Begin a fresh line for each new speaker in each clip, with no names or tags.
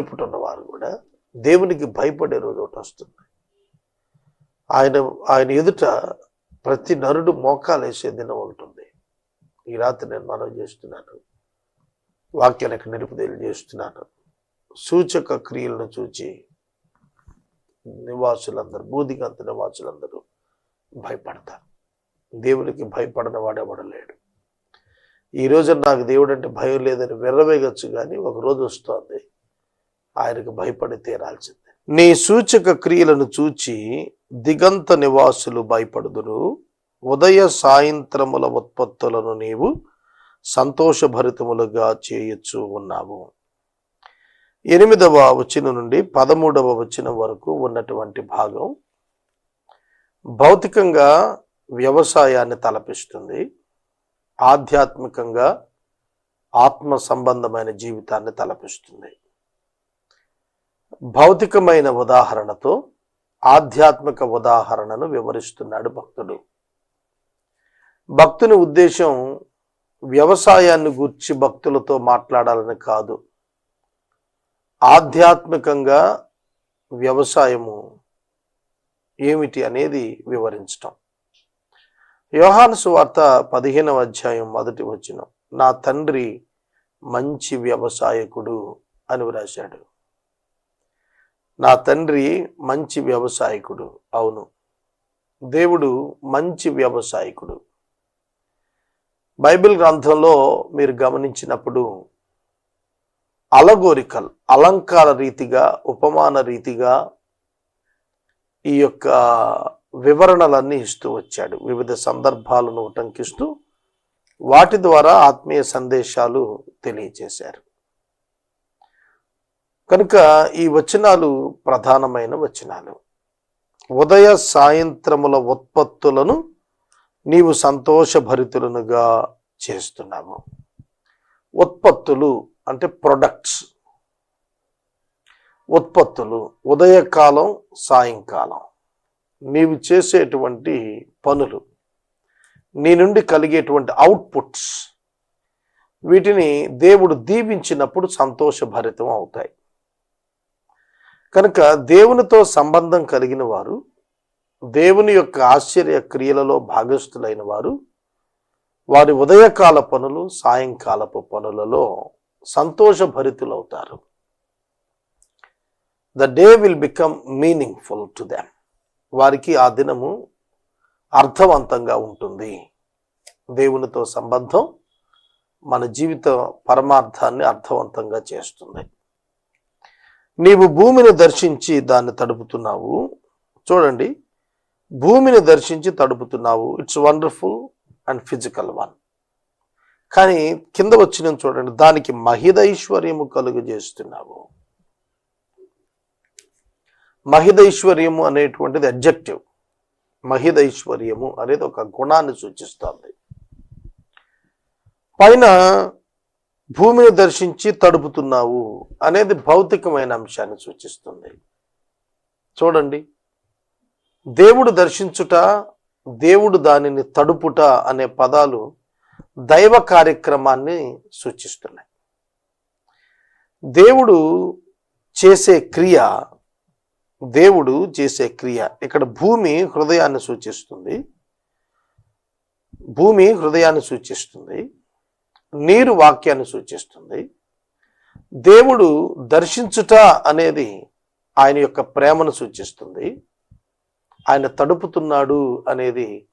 ఇప్పుడు వారు కూడా దేవునికి భయపడే రోజు ఒకటి వస్తుంది. ఆయన ఆయన ఎదుట ప్రతి నరుడు మోకాలు వేసే దినం ఉంటుంది ఈ రాత్రి నేను మనం చేస్తున్నాను. వాక్యానికి నిలుపుదేలు చేస్తున్నాను. సూచక క్రియలను చూచి నివాసులందరూ బూదిగంత నివాసులందరూ భయపడతారు. దేవునికి భయపడిన వాడెవడ లేడు. ఈ రోజు నాకు దేవుడు అంటే భయం లేదని విర్రవేయచ్చు కానీ ఒక రోజు వస్తుంది. ఆయనకు భయపడి తీరాల్సిందే. నీ సూచక క్రియలను చూచి దిగంత నివాసులు భయపడుదురు. ఉదయ సాయంత్రముల ఉత్పత్తులను నీవు సంతోషభరితములుగా చేయొచ్చు ఉన్నావు. ఎనిమిదవ వచనం నుండి పదమూడవ వచనం వరకు ఉన్నటువంటి భాగం భౌతికంగా వ్యవసాయాన్ని తలపిస్తుంది. ఆధ్యాత్మికంగా ఆత్మ సంబంధమైన జీవితాన్ని తలపిస్తుంది. భౌతికమైన ఉదాహరణతో ఆధ్యాత్మిక ఉదాహరణను వివరిస్తున్నాడు భక్తుడు. భక్తుని ఉద్దేశం వ్యవసాయాన్ని గూర్చి భక్తులతో మాట్లాడాలని కాదు. ఆధ్యాత్మికంగా వ్యవసాయము ఏమిటి అనేది వివరించటం. యోహాను సువార్త పదిహేనవ అధ్యాయం మొదటి వచ్చిన నా తండ్రి మంచి వ్యవసాయకుడు అని వ్రాశాడు. నా తండ్రి మంచి వ్యవసాయకుడు. అవును. దేవుడు మంచి వ్యవసాయకుడు. బైబిల్ గ్రంథంలో మీరు గమనించినప్పుడు అలగోరికల్ అలంకార రీతిగా ఉపమాన రీతిగా ఈ యొక్క వివరణలన్నీ ఇస్తూ వచ్చాడు. వివిధ సందర్భాలను ఉటంకిస్తూ వాటి ద్వారా ఆత్మీయ సందేశాలు తెలియజేశారు. కనుక ఈ వచనాలు ప్రధానమైన వచనాలు. ఉదయ సాయంత్రముల ఉత్పత్తులను నీవు సంతోషభరితులనుగా చేస్తున్నావు. ఉత్పత్తులు అంటే ప్రొడక్ట్స్ ఉత్పత్తులు ఉదయకాలం సాయంకాలం. నీవు చేసేటువంటి పనులు నీ నుండి కలిగేటువంటి అవుట్పుట్స్ వీటిని దేవుడు దీవించినప్పుడు సంతోషభరితం అవుతాయి. కనుక దేవునితో సంబంధం కలిగిన వారు దేవుని యొక్క ఆశ్చర్య క్రియలలో భాగస్థులైన వారు వారి ఉదయకాల పనులు సాయంకాలపు పనులలో సంతోషభరితులవుతారు. The day will become meaningful to them వారికి ఆ దినము అర్థవంతంగా ఉంటుంది. దేవునితో సంబంధం మన జీవిత పరమార్థాన్ని అర్థవంతంగా చేస్తుంది. నీవు భూమిని దర్శించి దాన్ని తడుపుతున్నావు. చూడండి భూమిని దర్శించి తడుపుతున్నావు. It's wonderful and physical one కానీ కింద వచ్చిన చూడండి దానికి మహిదైశ్వర్యము కలుగు చేస్తున్నావు. మహిదైశ్వర్యము అనేటువంటిది అబ్జెక్టివ్ మహిదైశ్వర్యము అనేది ఒక గుణాన్ని సూచిస్తుంది. పైన భూమిని దర్శించి తడుపుతున్నావు అనేది భౌతికమైన అంశాన్ని సూచిస్తుంది. చూడండి. దేవుడు దర్శించుట దేవుడు దానిని తడుపుట అనే పదాలు దైవ కార్యక్రమాన్ని సూచిస్తున్నాయి. దేవుడు చేసే క్రియ దేవుడు చేసే క్రియ. ఇక్కడ భూమి హృదయాన్ని సూచిస్తుంది. భూమి హృదయాన్ని సూచిస్తుంది. నీరు వాక్యాన్ని సూచిస్తుంది. దేవుడు దర్శించుట అనేది ఆయన యొక్క ప్రేమను సూచిస్తుంది. ఆయన తడుపుతున్నాడు అనేది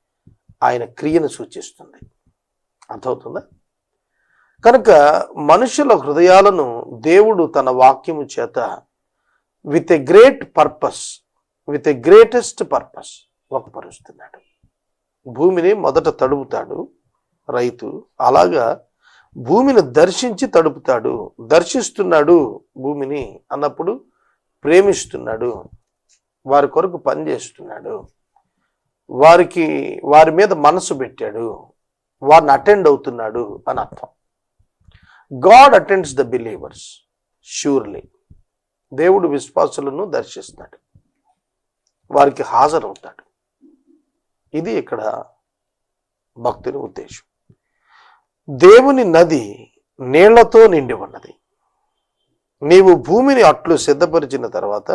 ఆయన క్రియను సూచిస్తుంది. అర్థమవుతుందా? కనుక మనుషుల హృదయాలను దేవుడు తన వాక్యము చేత with a great purpose with a greatest purpose ఒకపరుస్తున్నాడు భూమిని మొదట తడుపుతాడు రైతు. అలాగా భూమిని దర్శించి తడుపుతాడు దర్శిస్తున్నాడు భూమిని అన్నప్పుడు ప్రేమిస్తున్నాడు వారి కొరకు పనిచేస్తున్నాడు వారికి వారి మీద మనసు పెట్టాడు వారిని అటెండ్ అవుతున్నాడు అని అర్థం. God attends the believers surely దేవుడు విశ్వాసులను దర్శిస్తాడు వారికి హాజరవుతాడు. ఇది ఇక్కడ భక్తుని ఉద్దేశం. దేవుని నది నీళ్ళతో నిండి ఉన్నది. నీవు భూమిని అట్లు సిద్ధపరిచిన తర్వాత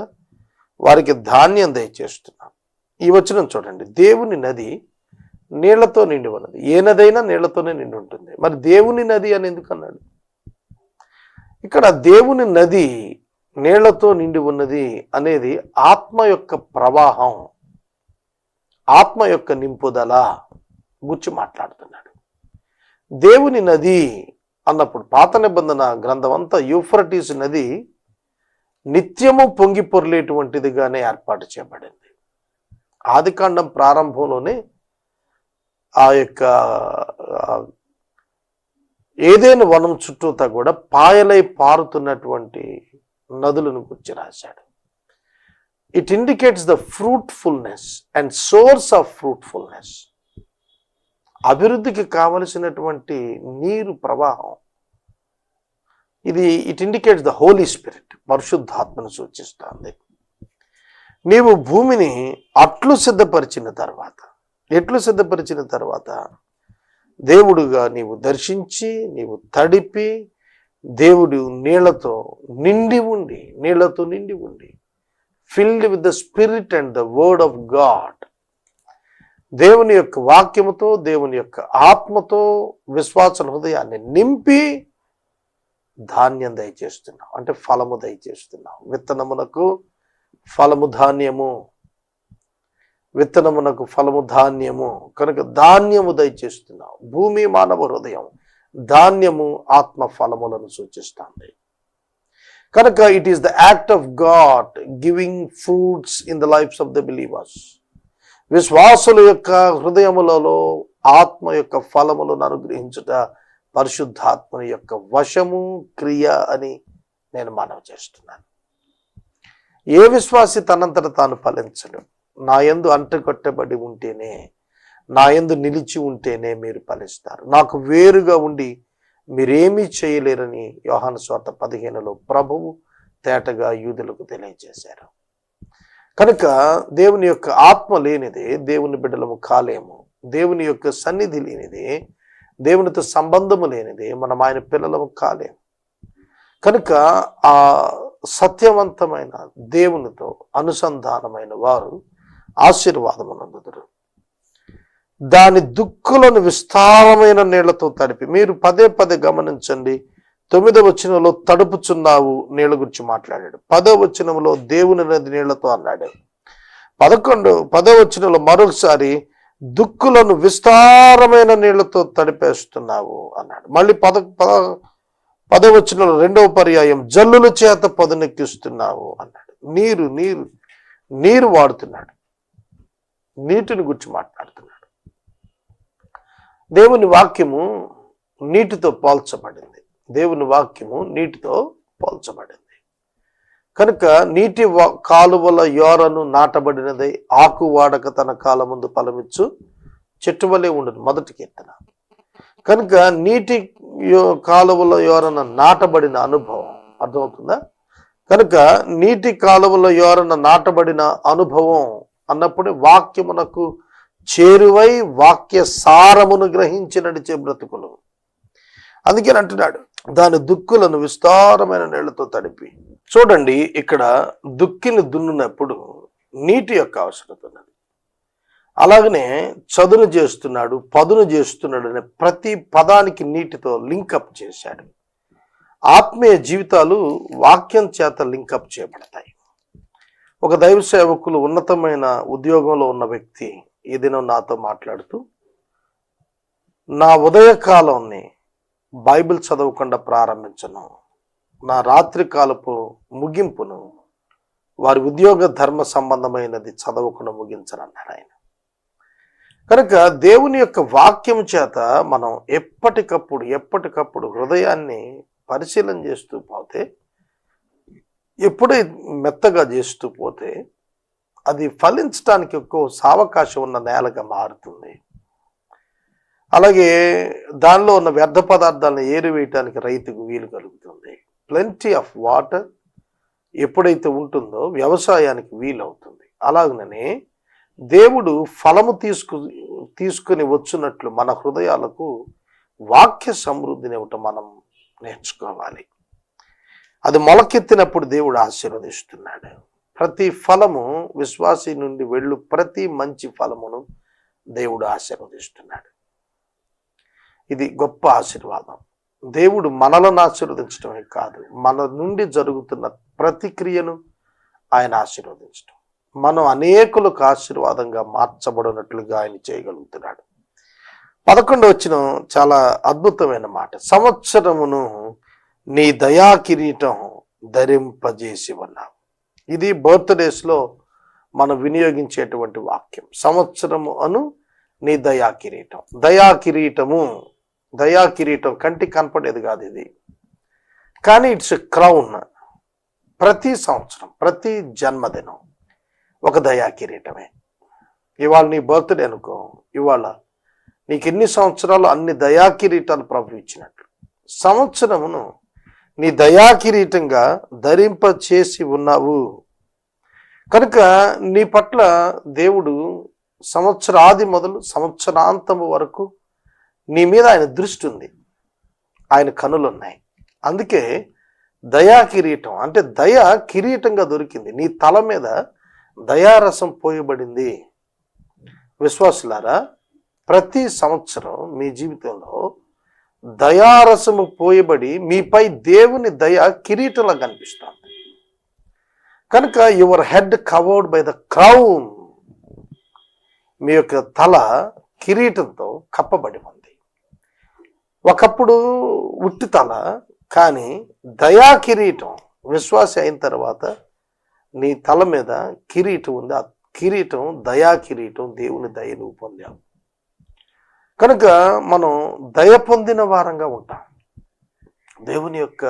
వారికి ధాన్యం దయచేస్తున్నావు ఈ వచనం చూడండి. దేవుని నది నీళ్ళతో నిండి ఉన్నది. ఏ నదైనా నీళ్ళతోనే నిండి ఉంటుంది. మరి దేవుని నది అని ఎందుకు అన్నాడు? ఇక్కడ దేవుని నది నీళ్ళతో నిండి ఉన్నది అనేది ఆత్మ యొక్క ప్రవాహం ఆత్మ యొక్క నింపుదల గుర్చి మాట్లాడుతున్నాడు. దేవుని నది అన్నప్పుడు పాత నిబంధన గ్రంథం అంతా యూఫ్రటీస్ నది నిత్యము పొంగి పొరలేటువంటిదిగానే ఏర్పాటు చేయబడింది. ఆదికాండం ప్రారంభంలోనే ఆ యొక్క ఏదైనా వనం చుట్టూతా కూడా పాయలై పారుతున్నటువంటి నదులను గురించి రాశాడు. It indicates the fruitfulness and source of fruitfulness అభివృద్ధికి కావలసినటువంటి నీరు ప్రవాహం. ఇది it indicates the Holy Spirit పరిశుద్ధాత్మను సూచిస్తుంది. నీవు భూమిని అట్లు సిద్ధపరిచిన తర్వాత ఎట్లు సిద్ధపరిచిన తర్వాత దేవుడుగా నీవు దర్శించి నీవు తడిపి దేవుడు నీళ్ళతో నిండి ఉండి నీళ్ళతో నిండి ఉండి filled with the spirit and the word of God దేవుని యొక్క వాక్యముతో దేవుని యొక్క ఆత్మతో విశ్వాస హృదయాన్ని నింపి ధాన్యం దయచేస్తున్నావు అంటే ఫలము దయచేస్తున్నావు విత్తనమునకు ఫలము ధాన్యము. విత్తనమునకు ఫలము ధాన్యము. కనుక ధాన్యము దయచేస్తున్నావు భూమి మానవ హృదయం ధాన్యము ఆత్మ ఫలములను సూచిస్తుంది. కనుక it is the act of God giving fruits in the lifes of the believers విశ్వాసుల యొక్క హృదయములలో ఆత్మ యొక్క ఫలములను అనుగ్రహించుట పరిశుద్ధాత్మని యొక్క వశము క్రియ అని నేను మనవి చేస్తున్నాను. ఏ విశ్వాసి తనంతట తాను ఫలించడు నా యందు అంటగొట్టబడి ఉంటేనే నా యందు నిలిచి ఉంటేనే మీరు ఫలిస్తారు. నాకు వేరుగా ఉండి మీరేమీ చేయలేరని యోహాను స్వార్థ పదిహేనులో ప్రభువు తేటగా యూదులకు తెలియజేశారు. కనుక దేవుని యొక్క ఆత్మ లేనిదే దేవుని బిడ్డలము కాలేము. దేవుని యొక్క సన్నిధి లేనిదే దేవునితో సంబంధము లేనిదే మనం ఆయన పిల్లలము కాలేము. కనుక ఆ సత్యవంతమైన దేవునితో అనుసంధానమైన వారు ఆశీర్వాదమునందుదురు దాని దుక్కులను విస్తారమైన నీళ్ళతో తడిపి మీరు పదే పదే గమనించండి. తొమ్మిదవ వచనంలో తడుపుచున్నావు నీళ్ళ గురించి మాట్లాడాడు. పదో వచనంలో దేవుని నది నీళ్ళతో అన్నాడు పదకొండు పదో వచనంలో మరొకసారి దుక్కులను విస్తారమైన నీళ్ళతో తడిపేస్తున్నావు అన్నాడు. మళ్ళీ పద పద పదవచనంలో రెండవ పర్యాయం జల్లుల చేత పదునెక్కిస్తున్నావు అన్నాడు. నీరు నీరు నీరు వాడుతున్నాడు. నీటిని గురించి మాట్లాడుతున్నాడు. దేవుని వాక్యము నీటితో పోల్చబడింది. దేవుని వాక్యము నీటితో పోల్చబడింది. కనుక నీటి కాలువల యోరను నాటబడినది ఆకు వాడక తన కాలం ముందు ఫలమిచ్చు చెట్టు వలె ఉండదు మొదటి కీర్తన. కనుక నీటి యో- కాలువల యోరన నాటబడిన అనుభవం అర్థమవుతుందా? కనుక నీటి కాలువల యోరన నాటబడిన అనుభవం అన్నప్పుడు వాక్యమునకు చేరువై వాక్య సారమును గ్రహించి నడిచే బ్రతుకులు. అందుకని అంటున్నాడు. దాని దుక్కులను విస్తారమైన నీళ్ళతో తడిపి. చూడండి ఇక్కడ దుక్కిని దున్నునప్పుడు నీటి యొక్క అవసరత ఉన్నది. అలాగనే చదును చేస్తున్నాడు పదును చేస్తున్నాడు అనే ప్రతి పదానికి నీటితో లింకప్ చేశాడు. ఆత్మీయ జీవితాలు వాక్యం చేత లింకప్ చేయబడతాయి. ఒక దైవ సేవకులు ఉన్నతమైన ఉద్యోగంలో ఉన్న వ్యక్తి ఈ దినం నాతో మాట్లాడుతూ నా ఉదయకాలంని బైబిల్ చదవకుండా ప్రారంభించను. నా రాత్రి కాలపు ముగింపును వారి ఉద్యోగ ధర్మ సంబంధమైనది చదవకుండా ముగించరన్నాడు ఆయన. కనుక దేవుని యొక్క వాక్యం చేత మనం ఎప్పటికప్పుడు ఎప్పటికప్పుడు హృదయాన్ని పరిశీలన చేస్తూ పోతే ఎప్పుడే మెత్తగా చేస్తూ పోతే అది ఫలించడానికి ఎక్కువ సావకాశం ఉన్న నేలగా మారుతుంది. అలాగే దానిలో ఉన్న వ్యర్థ పదార్థాలను ఏరివేయటానికి రైతుకు వీలు కలుగుతుంది. ప్లెంటీ ఆఫ్ వాటర్ ఎప్పుడైతే ఉంటుందో వ్యవసాయానికి వీలవుతుంది. అలాగనే దేవుడు ఫలము తీసుకు తీసుకుని వచ్చినట్లు మన హృదయాలకు వాక్య సమృద్ధిని ఇవ్వటం మనం నేర్చుకోవాలి. అది మొలకెత్తినప్పుడు దేవుడు ఆశీర్వదిస్తున్నాడు. ప్రతి ఫలము విశ్వాసి నుండి వెళ్ళు ప్రతి మంచి ఫలమును దేవుడు ఆశీర్వదిస్తున్నాడు. ఇది గొప్ప ఆశీర్వాదం. దేవుడు మనలను ఆశీర్వదించడమే కాదు మన నుండి జరుగుతున్న ప్రతిక్రియను ఆయన ఆశీర్వదించడం మనం అనేకులకు ఆశీర్వాదంగా మార్చబడినట్లుగా ఆయన చేయగలుగుతున్నాడు. పదకొండు వచ్చిన చాలా అద్భుతమైన మాట. సంవత్సరమును నీ దయా కిరీటం ధరింపజేసి ఉన్నావు ఇది బర్త్డేస్లో మనం వినియోగించేటువంటి వాక్యం. సంవత్సరము అను నీ దయా కిరీటం. దయా కిరీటము దయా కిరీటం కంటికి కనపడేది కాదు ఇది. కానీ ఇట్స్ క్రౌన్. ప్రతి సంవత్సరం ప్రతి జన్మదినం ఒక దయా కిరీటమే ఇవాళ నీ బర్త్డే అనుకో ఇవాళ నీకు ఎన్ని సంవత్సరాలు అన్ని దయా కిరీటాలు ప్రభు ఇచ్చినట్లు. సంవత్సరమును నీ దయా కిరీటంగా ధరింప చేసి ఉన్నావు. కనుక నీ పట్ల దేవుడు సంవత్సరాది మొదలు సంవత్సరాంతము వరకు నీ మీద ఆయన దృష్టి ఉంది. ఆయన కనులు ఉన్నాయి అందుకే దయా కిరీటం అంటే దయ కిరీటంగా దొరికింది. నీ తల మీద దయారసం పోయబడింది. విశ్వాసులారా ప్రతి సంవత్సరం మీ జీవితంలో దయారసము పోయబడి మీపై దేవుని దయ కిరీటంలా కనిపిస్తుంది. కనుక your head covered by the crown మీ యొక్క తల కిరీటంతో కప్పబడి ఉంది. ఒకప్పుడు ఉట్టి తల కానీ దయా కిరీటం విశ్వాసి అయిన తర్వాత నీ తల మీద కిరీటం ఉంది. ఆ కిరీటం దయా కిరీటం దేవుని దయ పొందాం. కనుక మనం దయ పొందిన వారంగా ఉంటాం. దేవుని యొక్క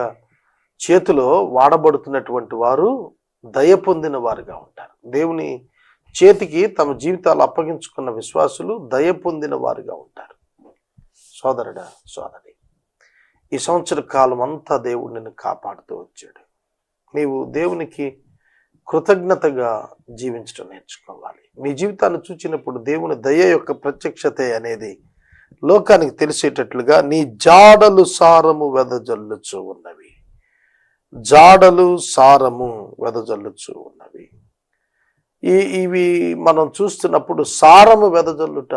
చేతిలో వాడబడుతున్నటువంటి వారు దయ పొందిన వారుగా ఉంటారు. దేవుని చేతికి తమ జీవితాలు అప్పగించుకున్న విశ్వాసులు దయ పొందిన వారుగా ఉంటారు. సోదరుడా సోదరి ఈ సంవత్సర కాలం అంతా దేవుడు నిన్ను కాపాడుతూ వచ్చాడు. నీవు దేవునికి కృతజ్ఞతగా జీవించడం నేర్చుకోవాలి. నీ జీవితాన్ని చూచినప్పుడు దేవుని దయ యొక్క ప్రత్యక్షత అనేది లోకానికి తెలిసేటట్లుగా నీ జాడలు సారము వెదజల్లుచు ఉన్నవి. జాడలు సారము వెదజల్లుచు ఉన్నవి. ఈ ఇవి మనం చూస్తున్నప్పుడు సారము వెదజల్లుట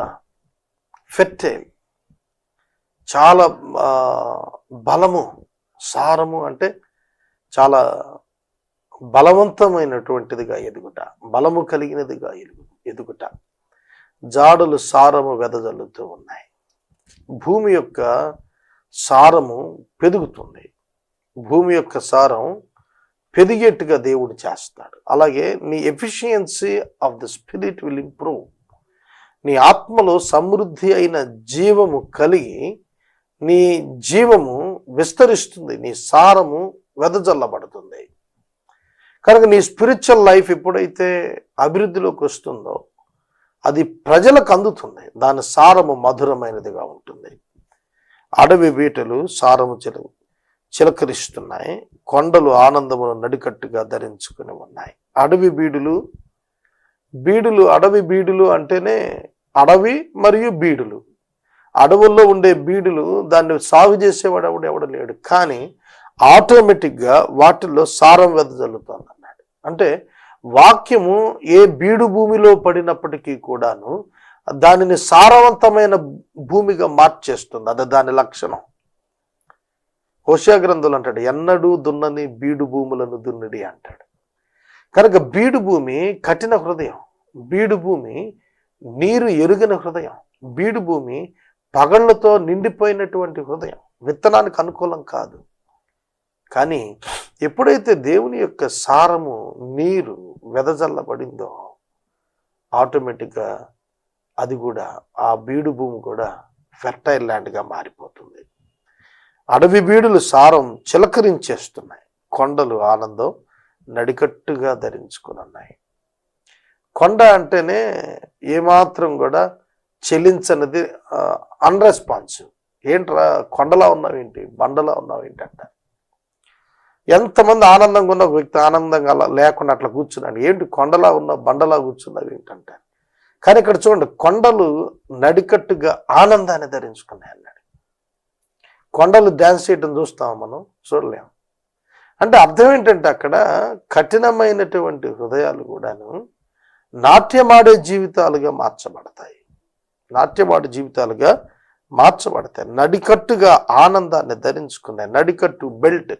ఫెర్టైల్ చాలా బలము సారము అంటే చాలా బలవంతమైనటువంటిదిగా ఎదుగుట బలము కలిగినదిగా ఎదుగు ఎదుగుట. జాడులు సారము వెదజల్లుతూ ఉన్నాయి. భూమి యొక్క సారము పెరుగుతుంది భూమి యొక్క సారం పెరిగేట్టుగా దేవుడు చేస్తాడు. అలాగే నీ efficiency of the spirit will improve. నీ ఆత్మలో సమృద్ధి అయిన జీవము కలిగి నీ జీవము విస్తరిస్తుంది నీ సారము వెదజల్లబడుతుంది. కనుక నీ స్పిరిచువల్ లైఫ్ ఎప్పుడైతే అభివృద్ధిలోకి వస్తుందో అది ప్రజలకు అందుతుంది. దాని సారము మధురమైనదిగా ఉంటుంది. అడవి బీటలు సారము చిల చిలకరిస్తున్నాయి. కొండలు ఆనందమును నడికట్టుగా ధరించుకుని ఉన్నాయి. అడవి బీడులు బీడులు అడవి బీడులు అంటేనే అడవి మరియు బీడులు. అడవుల్లో ఉండే బీడులు దాన్ని సాగు చేసేవాడు ఎవడు ఎవడు లేడు. కానీ ఆటోమేటిక్గా వాటిల్లో సారం వెదజల్లుతోంది అన్నాడు. అంటే వాక్యము ఏ బీడు భూమిలో పడినప్పటికీ కూడాను దానిని సారవంతమైన భూమిగా మార్చేస్తుంది. అది దాని లక్షణం. హోషియా గ్రంథులు అంటాడు ఎన్నడూ దున్నని బీడు భూములను దున్నిడి అంటాడు. కనుక బీడు భూమి కఠిన హృదయం. బీడు భూమి నీరు ఎరుగిన హృదయం. బీడు భూమి పగళ్ళతో నిండిపోయినటువంటి హృదయం విత్తనానికి అనుకూలం కాదు. కానీ ఎప్పుడైతే దేవుని యొక్క సారము నీరు వెదజల్లబడిందో ఆటోమేటిక్గా అది కూడా ఆ బీడు భూమి కూడా ఫెర్టైల్ ల్యాండ్గా మారిపోతుంది. అడవి బీడులు సారం చిలకరించేస్తున్నాయి. కొండలు ఆనందం నడికట్టుగా ధరించుకుని ఉన్నాయి. కొండ అంటేనే ఏమాత్రం కూడా చెల్లించనిది అన్రెస్పాన్సివ్ ఏంట్రా కొండలా ఉన్నావేంటి? బండలా ఉన్నావేంటి అంట. ఎంతమంది ఆనందంగా ఉన్న ఒక వ్యక్తి ఆనందంగా అలా లేకుండా అట్లా కూర్చున్నాడు. ఏంటి కొండలా ఉన్న బండలా కూర్చున్నావు ఏంటంటారు కానీ ఇక్కడ చూడండి కొండలు నడికట్టుగా ఆనందాన్ని ధరించుకున్నాయి అన్నాడు. కొండలు డ్యాన్స్ చేయటం చూస్తాము మనం? చూడలేము అంటే అర్థం ఏంటంటే అక్కడ కఠినమైనటువంటి హృదయాలు కూడాను నాట్యమాడే జీవితాలుగా మార్చబడతాయి. నాట్యమాడే జీవితాలుగా మార్చబడతాయి. నడికట్టుగా ఆనందాన్ని ధరించుకున్నాయి నడికట్టు బెల్ట్.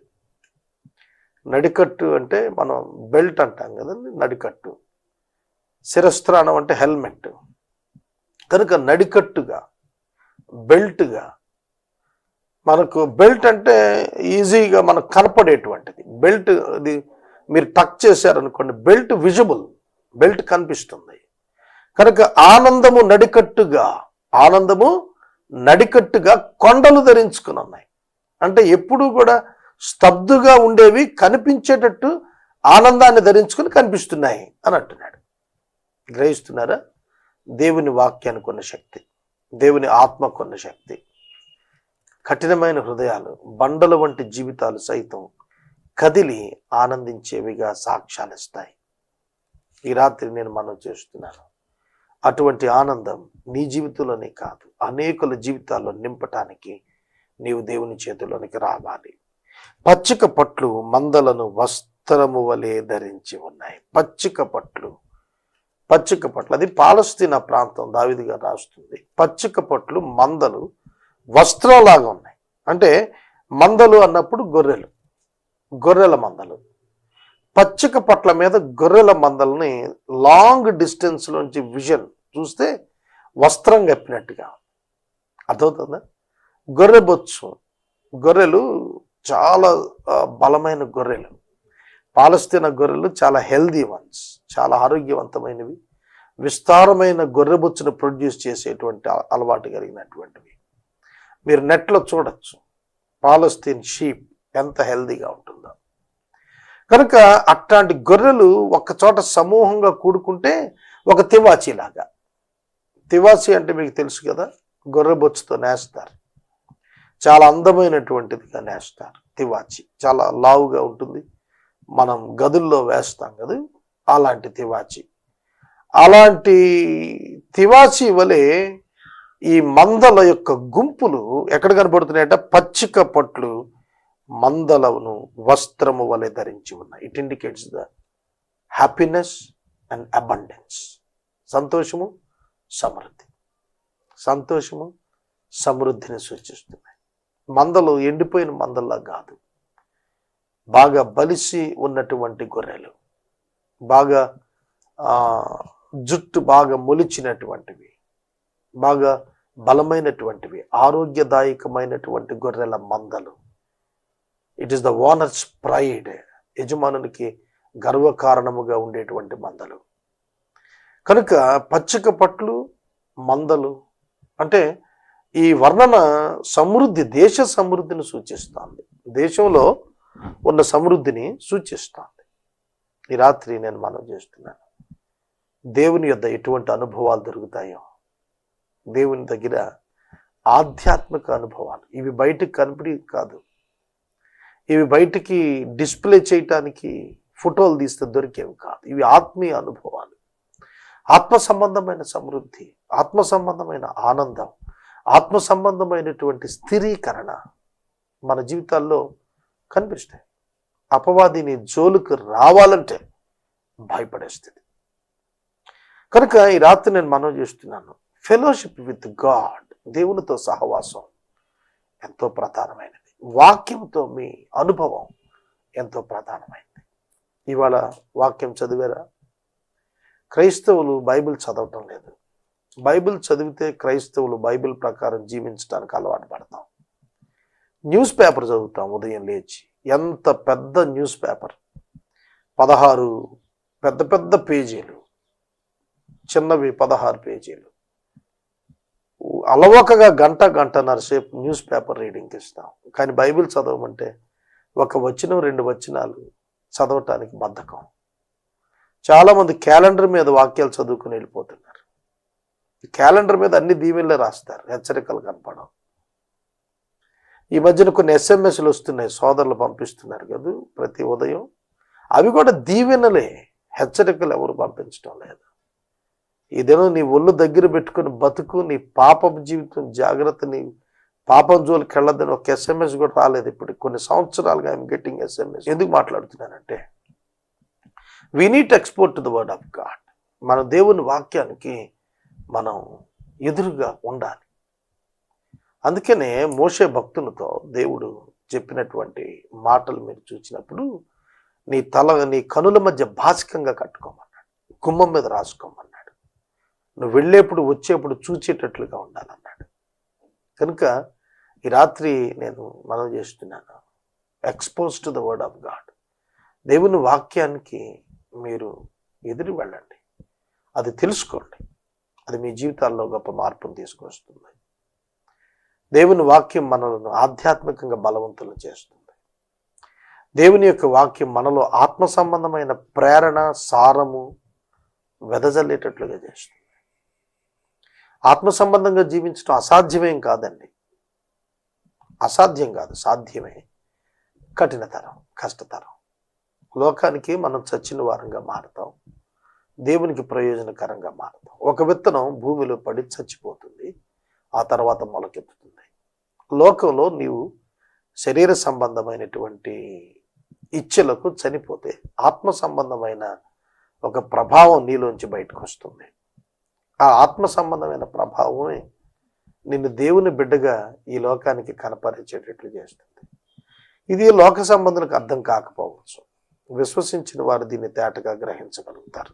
నడికట్టు అంటే మనం బెల్ట్ అంటాం కదండి నడికట్టు. శిరస్త్రాణం అంటే హెల్మెట్. కనుక నడికట్టుగా బెల్ట్గా మనకు బెల్ట్ అంటే ఈజీగా మనకు కనపడేటువంటిది. బెల్ట్ అది మీరు టక్ చేశారనుకోండి బెల్ట్ విజిబుల్ బెల్ట్ కనిపిస్తుంది. కనుక ఆనందము నడికట్టుగా ఆనందము నడికట్టుగా కొండలు ధరించుకుని ఉన్నాయి. అంటే ఎప్పుడూ కూడా స్తబ్దుగా ఉండేవి కనిపించేటట్టు ఆనందాన్ని ధరించుకుని కనిపిస్తున్నాయి అని అంటున్నాడు. గ్రహిస్తున్నారా? దేవుని వాక్యానికి ఉన్న శక్తి దేవుని ఆత్మకు ఉన్న శక్తి కఠినమైన హృదయాలు బండల వంటి జీవితాలు సైతం కదిలి ఆనందించేవిగా సాక్ష్యాలిస్తాయి ఈ రాత్రి నేను మనం చేస్తున్నాను. అటువంటి ఆనందం నీ జీవితంలోనే కాదు. అనేకుల జీవితాల్లో నింపటానికి నీవు దేవుని చేతిలోనికి రావాలి. పచ్చిక పట్లు మందలను వస్త్రము వలె ధరించి ఉన్నాయి. పచ్చిక పట్లు. పచ్చిక పట్లు. అది పాలస్తీనా ప్రాంతం దావిదిగా రాస్తుంది. పచ్చిక పట్లు మందలు వస్త్రంలాగా ఉన్నాయి. అంటే మందలు అన్నప్పుడు గొర్రెలు. గొర్రెల మందలు. పచ్చిక పట్ల మీద గొర్రెల మందల్ని లాంగ్ డిస్టెన్స్ నుంచి విజన్ చూస్తే వస్త్రం కప్పినట్టుగా అర్థమవుతుందా? గొర్రె బొచ్చు. గొర్రెలు చాలా బలమైన గొర్రెలు. పాలస్తీనా గొర్రెలు చాలా హెల్దీ వన్స్ చాలా ఆరోగ్యవంతమైనవి. విస్తారమైన గొర్రె బొచ్చును ప్రొడ్యూస్ చేసేటువంటి అలవాటు కలిగినటువంటివి. మీరు నెట్లో చూడొచ్చు. పాలస్తీన్ షీప్ ఎంత హెల్దీగా ఉంటుందో. కనుక అట్లాంటి గొర్రెలు ఒక చోట సమూహంగా కూడుకుంటే ఒక తివాచీలాగా. తివాసి అంటే మీకు తెలుసు కదా గొర్రె బొచ్చుతో నేస్తారు. చాలా అందమైనటువంటిదిగా నేస్తారు తివాచి. చాలా లావుగా ఉంటుంది. మనం గదుల్లో వేస్తాం కదా అలాంటి తివాచి. అలాంటి తివాచి వలె ఈ మందల యొక్క గుంపులు ఎక్కడ కనబడుతున్నాయంటే పచ్చిక పట్లు మందలను వస్త్రము వలె ధరించి ఉన్నాయి. It indicates the happiness and abundance సంతోషము సమృద్ధి. సంతోషము సమృద్ధిని సూచిస్తున్నాయి మందలు ఎండిపోయిన మందల్లా కాదు. బాగా బలిసి ఉన్నటువంటి గొర్రెలు బాగా జుట్టు బాగా మొలిచినటువంటివి బాగా బలమైనటువంటివి ఆరోగ్యదాయకమైనటువంటి గొర్రెల మందలు. It is the owner's pride యజమానునికి గర్వకారణముగా ఉండేటువంటి మందలు. కనుక పచ్చిక పట్లు మందలు అంటే ఈ వర్ణన సమృద్ధి దేశ సమృద్ధిని సూచిస్తుంది. దేశంలో ఉన్న సమృద్ధిని సూచిస్తుంది. ఈ రాత్రి నేను మనం చేస్తున్నాను. దేవుని యొద్ద ఎటువంటి అనుభవాలు దొరుకుతాయో దేవుని దగ్గర ఆధ్యాత్మిక అనుభవాలు. ఇవి బయటకు కనిపిడి కాదు. ఇవి బయటికి డిస్ప్లే చేయటానికి ఫోటోలు తీస్తే దొరికేవి కాదు. ఇవి ఆత్మీయ అనుభవాలు. ఆత్మ సంబంధమైన సమృద్ధి ఆత్మ సంబంధమైన ఆనందం ఆత్మ సంబంధమైనటువంటి స్థిరీకరణ మన జీవితాల్లో కనిపిస్తాయి. అపవాదిని జోలుకు రావాలంటే భయపడే స్థితి. కనుక ఈ రాత్రి నేను మనం చేస్తున్నాను. ఫెలోషిప్ విత్ గాడ్ దేవునితో సహవాసం ఎంతో ప్రధానమైనది. వాక్యంతో మీ అనుభవం ఎంతో ప్రధానమైనది. ఇవాళ వాక్యం చదివారా? క్రైస్తవులు బైబిల్ చదవటం లేదు. బైబిల్ చదివితే క్రైస్తవులు బైబిల్ ప్రకారం జీవించడానికి అలవాటు పడతాం. న్యూస్ పేపర్ చదువుతాం ఉదయం లేచి. ఎంత పెద్ద న్యూస్ పేపర్? పదహారు పెద్ద పెద్ద పేజీలు. చిన్నవి పదహారు పేజీలు. అలవకగా గంట గంటన్నర సేపు న్యూస్ పేపర్ రీడింగ్కి ఇస్తాం. కానీ బైబిల్ చదవమంటే ఒక వచనం రెండు వచనాలు చదవటానికి బద్ధకం. చాలామంది క్యాలెండర్ మీద వాక్యాలు చదువుకుని వెళ్ళిపోతున్నారు. క్యాలెండర్ మీద అన్ని దీవెనలే రాస్తారు. హెచ్చరికలు కనపడం ఈ మధ్యన కొన్ని ఎస్ఎంఎస్లు వస్తున్నాయి. సోదరులు పంపిస్తున్నారు కదా ప్రతి ఉదయం. అవి కూడా దీవెనలే. హెచ్చరికలు ఎవరు పంపించడం లేదు. ఈ దినం నీ ఒళ్ళు దగ్గర పెట్టుకుని బతుకు నీ పాప జీవితం జాగ్రత్త నీ పాపం జోలికి వెళ్ళదని ఒక ఎస్ఎంఎస్ కూడా రాలేదు ఇప్పుడు కొన్ని సంవత్సరాలుగా ఐఎమ్ గెట్టింగ్ ఎస్ఎంఎస్ ఎందుకు మాట్లాడుతున్నానంటే we need export the word of God మన దేవుని వాక్యానికి మనం ఎదురుగా ఉండాలి. అందుకనే మోసే భక్తులతో దేవుడు చెప్పినటువంటి మాటలు మీరు చూసినప్పుడు నీ తల నీ కనుల మధ్య భాసికంగా కట్టుకోమన్నాడు. గుమ్మం మీద రాసుకోమన్నాడు. నువ్వు వెళ్ళేప్పుడు వచ్చేప్పుడు చూచేటట్లుగా ఉండాలన్నాడు. కనుక ఈ రాత్రి నేను మనం చేస్తున్నాను. Expose to the word of God దేవుని వాక్యానికి మీరు ఎదురు వెళ్ళండి. అది తెలుసుకోండి. అది మీ జీవితాల్లో గొప్ప మార్పును తీసుకొస్తుంది. దేవుని వాక్యం మనలను ఆధ్యాత్మికంగా బలవంతులు చేస్తుంది. దేవుని యొక్క వాక్యం మనలో ఆత్మ సంబంధమైన ప్రేరణ సారము వెదజల్లేటట్లుగా చేస్తుంది. ఆత్మ సంబంధంగా జీవించడం అసాధ్యమేం కాదండి. అసాధ్యం కాదు సాధ్యమే. కఠినతరం కష్టతరం. లోకానికి మనం చచ్చిన వారంగా మారుతాం. దేవునికి ప్రయోజనకరంగా మారుతాం. ఒక విత్తనం భూమిలో పడి చచ్చిపోతుంది. ఆ తర్వాత మొలకెత్తుతుంది. లోకంలో నీవు శరీర సంబంధమైనటువంటి ఇచ్చలకు చనిపోతే ఆత్మ సంబంధమైన ఒక ప్రభావం నీలోంచి బయటకు వస్తుంది. ఆ ఆత్మ సంబంధమైన ప్రభావమే నిన్ను దేవుని బిడ్డగా ఈ లోకానికి కనపరిచేటట్లు చేస్తుంది. ఇది లోక సంబంధులకు అర్థం కాకపోవచ్చు. విశ్వసించిన వారు దీన్ని తేటగా గ్రహించగలుగుతారు.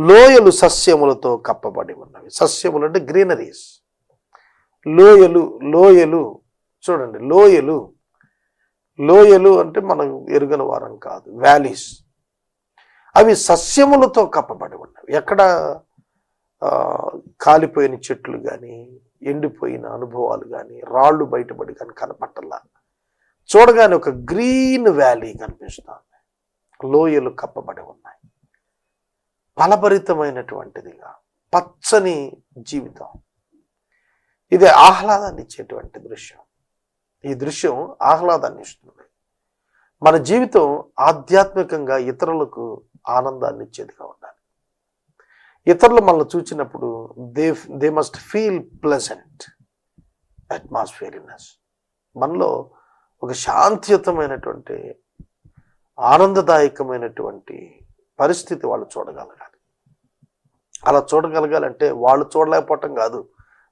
లోయలు సస్యములతో కప్పబడి ఉన్నవి. సస్యములు అంటే గ్రీనరీస్. లోయలు లోయలు చూడండి లోయలు. లోయలు అంటే మనం ఎరుగని వారం కాదు వ్యాలీస్. అవి సస్యములతో కప్పబడి ఉన్నవి. ఎక్కడ కాలిపోయిన చెట్లు కానీ ఎండిపోయిన అనుభవాలు కానీ రాళ్ళు బయటపడి కానీ కనపట్టలా. చూడగానే ఒక గ్రీన్ వ్యాలీ కనిపిస్తుంది. లోయలు కప్పబడి ఉన్నాయి. ఫలభరితమైనటువంటిదిగా పచ్చని జీవితం. ఇది ఆహ్లాదాన్ని ఇచ్చేటువంటి దృశ్యం. ఈ దృశ్యం ఆహ్లాదాన్ని ఇస్తుంది. మన జీవితం ఆధ్యాత్మికంగా ఇతరులకు ఆనందాన్ని ఇచ్చేదిగా ఉండాలి. ఇతరులు మనల్ని చూచినప్పుడు they they must feel pleasant atmosphereness మనలో ఒక శాంతియుతమైనటువంటి ఆనందదాయకమైనటువంటి పరిస్థితి వాళ్ళు చూడగలగాలి. అలా చూడగలగాలంటే వాళ్ళు చూడలేకపోవటం కాదు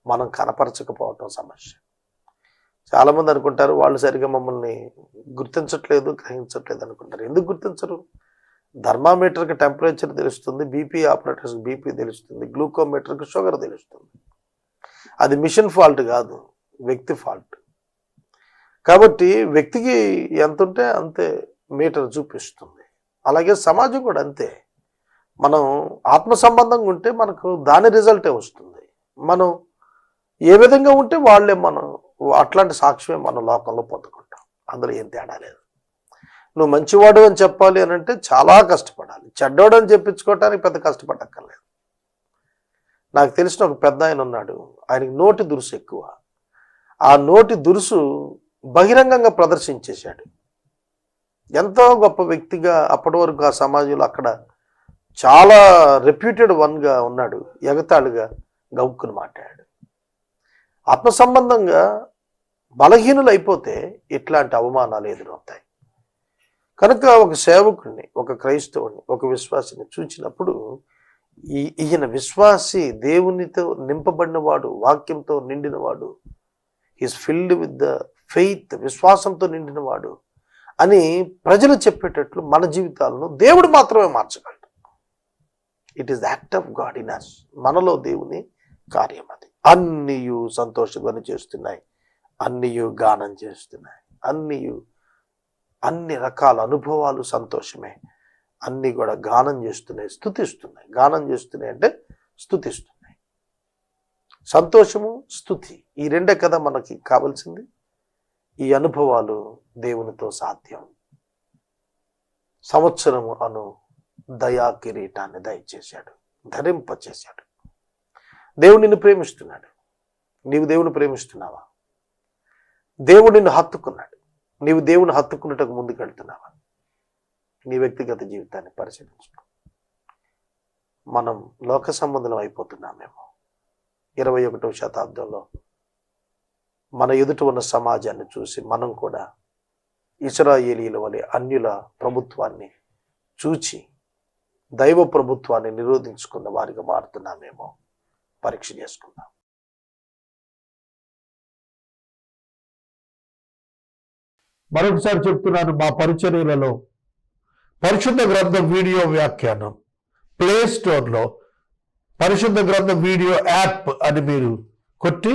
మనం కనపరచకపోవటం సమస్య. చాలామంది అనుకుంటారు వాళ్ళు సరిగా మమ్మల్ని గుర్తించట్లేదు గ్రహించట్లేదు అనుకుంటారు. ఎందుకు గుర్తించరు? థర్మామీటర్కి టెంపరేచర్ తెలుస్తుంది బీపీ ఆపరేటర్స్కి బీపీ తెలుస్తుంది గ్లూకోమీటర్కి షుగర్ తెలుస్తుంది. అది మిషన్ ఫాల్ట్ కాదు వ్యక్తి ఫాల్ట్. కాబట్టి వ్యక్తికి ఎంత ఉంటే అంతే మీటర్ చూపిస్తుంది. అలాగే సమాజం కూడా అంతే. మనం ఆత్మ సంబంధంగా ఉంటే మనకు దాని రిజల్టే వస్తుంది. మనం ఏ విధంగా ఉంటే వాళ్ళే మనం అట్లాంటి సాక్ష్యమే మన లోకంలో పొందుకుంటాం. అందులో ఏం తేడా లేదు. నువ్వు మంచివాడు అని చెప్పాలి అని అంటే చాలా కష్టపడాలి. చెడ్డోడు అని చెప్పించుకోవటానికి పెద్ద కష్టపడక్కర్లేదు. నాకు తెలిసిన ఒక పెద్ద ఆయన ఉన్నాడు. ఆయనకి నోటి దురుసు ఎక్కువ. ఆ నోటి దురుసు బహిరంగంగా ప్రదర్శించేశాడు. ఎంతో గొప్ప వ్యక్తిగా అప్పటి వరకు ఆ సమాజంలో అక్కడ చాలా రెప్యూటెడ్ వన్గా ఉన్నాడు. ఎగతాళిగా గౌక్కుని మాట్లాడాడు. ఆత్మ సంబంధంగా బలహీనులు అయిపోతే ఇట్లాంటి అవమానాలు ఎదురవుతాయి. కనుక ఒక సేవకుడిని ఒక క్రైస్తవుని ఒక విశ్వాసిని చూచినప్పుడు ఈ ఈయన విశ్వాసి దేవునితో నింపబడినవాడు వాక్యంతో నిండినవాడు is filled with the faith విశ్వాసంతో నిండినవాడు అని ప్రజలు చెప్పేటట్లు మన జీవితాలను దేవుడు మాత్రమే మార్చగలడు. It is act of God in us మనలో దేవుని కార్యం అది. అన్నియు సంతోషధ్వని చేస్తున్నాయి. అన్నియు గానం చేస్తున్నాయి. అన్నియు అన్ని రకాల అనుభవాలు సంతోషమే. అన్నీ కూడా గానం చేస్తున్నాయి స్థుతిస్తున్నాయి గానం చేస్తున్నాయి అంటే స్థుతిస్తున్నాయి సంతోషము స్థుతి ఈ రెండే కదా మనకి కావాల్సింది. ఈ అనుభవాలు దేవునితో సాధ్యం. సంవత్సరము అను దయా కిరీటాన్ని దయచేశాడు ధరింపచేశాడు. దేవుడు నిన్ను ప్రేమిస్తున్నాడు. నీవు దేవుని ప్రేమిస్తున్నావా? దేవుడు నిన్ను హత్తుకున్నాడు. నీవు దేవుని హత్తుకున్నట్టుకు ముందుకు వెళ్తున్నావా నీ వ్యక్తిగత జీవితాన్ని పరిశీలించుకో మనం లోక సంబంధం అయిపోతున్నామేమో. ఇరవై ఒకటవ శతాబ్దంలో మన ఎదుట ఉన్న సమాజాన్ని చూసి మనం కూడా ఇస్రాయేలీల వలె అన్యుల ప్రభుత్వాన్ని చూచి దైవ ప్రభుత్వాన్ని నిరోధించుకున్న వారిగా మారుతున్నామేమో పరీక్ష చేసుకుందాం.
మరొకసారి చెప్తున్నాను మా పరిచర్యలలో పరిశుద్ధ గ్రంథం వీడియో వ్యాఖ్యానం ప్లే స్టోర్లో పరిశుద్ధ గ్రంథం వీడియో యాప్ అని మీరు కొట్టి